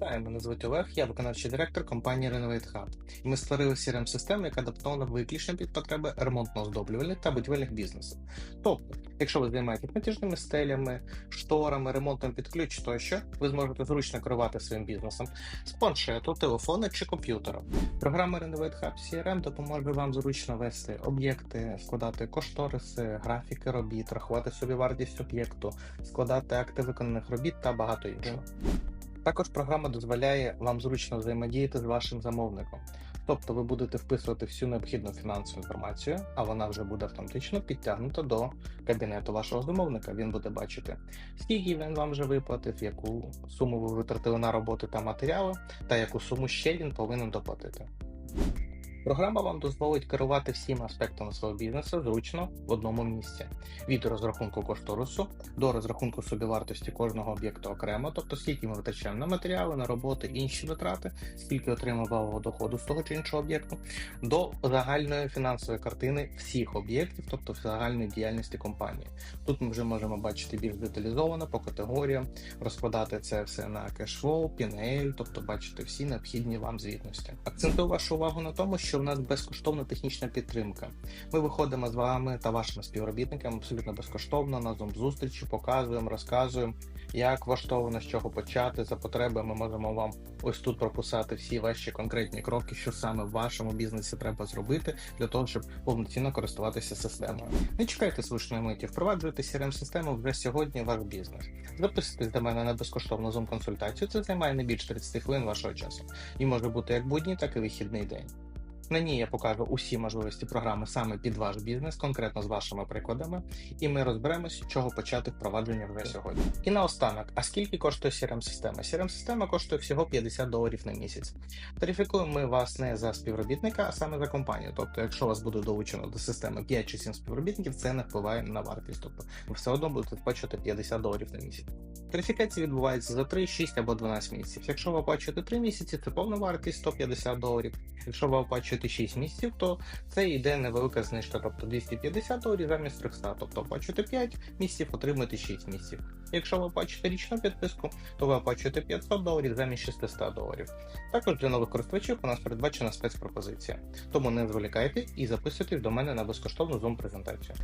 Вітаю, мене звуть Олег, я виконавчий директор компанії Renovate Hub. І ми створили crm систему яка адаптована виключно під потреби ремонтно-оздоблювальних та будівельних бізнесів. Тобто, якщо ви займаєтесь натяжними стелями, шторами, ремонтом під ключ тощо, ви зможете зручно керувати своїм бізнесом з планшету, телефону чи комп'ютера. Програма Renovate Hub CRM допоможе вам зручно вести об'єкти, складати кошториси, графіки робіт, рахувати собі вартість об'єкту, складати акти виконаних робіт та багато іншого. Також програма дозволяє вам зручно взаємодіяти з вашим замовником. Тобто ви будете вписувати всю необхідну фінансову інформацію, а вона вже буде автоматично підтягнута до кабінету вашого замовника. Він буде бачити, скільки він вам вже виплатив, яку суму ви витратили на роботи та матеріали, та яку суму ще він повинен доплатити. Програма вам дозволить керувати всіма аспектами свого бізнесу зручно в одному місці: від розрахунку кошторису до розрахунку собівартості кожного об'єкту окремо, тобто скільки ми витрачаємо на матеріали, на роботи, інші витрати, скільки отримав валового доходу з того чи іншого об'єкту, до загальної фінансової картини всіх об'єктів, тобто загальної діяльності компанії. Тут ми вже можемо бачити більш деталізовано по категоріям, розкладати це все на кешфлоу, P&L, тобто бачити всі необхідні вам звітності. Акцентую вашу увагу на тому, що в нас безкоштовна технічна підтримка. Ми виходимо з вами та вашими співробітниками абсолютно безкоштовно на зустрічі, показуємо, розказуємо, як влаштовано, з чого почати. За потреби ми можемо вам ось тут прописати всі ваші конкретні кроки, що саме в вашому бізнесі треба зробити для того, щоб повноцінно користуватися системою. Не чекайте слушної миті, впроваджуйте crm систему вже сьогодні ваш бізнес. Записуйтесь до мене на безкоштовну зум консультацію. Це займає не більше 30 хвилин вашого часу і може бути як будній, так і вихідний день. На ній я покажу усі можливості програми саме під ваш бізнес, конкретно з вашими прикладами, і ми розберемось, чого почати впровадження вже сьогодні. І наостанок, а скільки коштує crm система crm система коштує всього 50 доларів на місяць. Тарифікуємо ми вас не за співробітника, а саме за компанію. Тобто, якщо вас буде долучено до системи 5 чи 7 співробітників, це не впливає на вартість. Тобто ви все одно будете сплачувати 50 доларів на місяць. Тарифікація відбувається за 3, 6 або 12 місяців. Якщо ви оплачуєте 3 місяці, це повна вартість 150 доларів. Якщо ви оплачуєте 6 місяців, то це йде невелика знижка, тобто 250 доларів замість 300. Тобто оплачуєте 5 місяців, отримуєте 6 місяців. Якщо ви оплачуєте річну підписку, то ви оплачуєте 500 доларів замість 600 доларів. Також для нових користувачів у нас передбачена спецпропозиція. Тому не зволікайте і записуйтесь до мене на безкоштовну Zoom презентацію.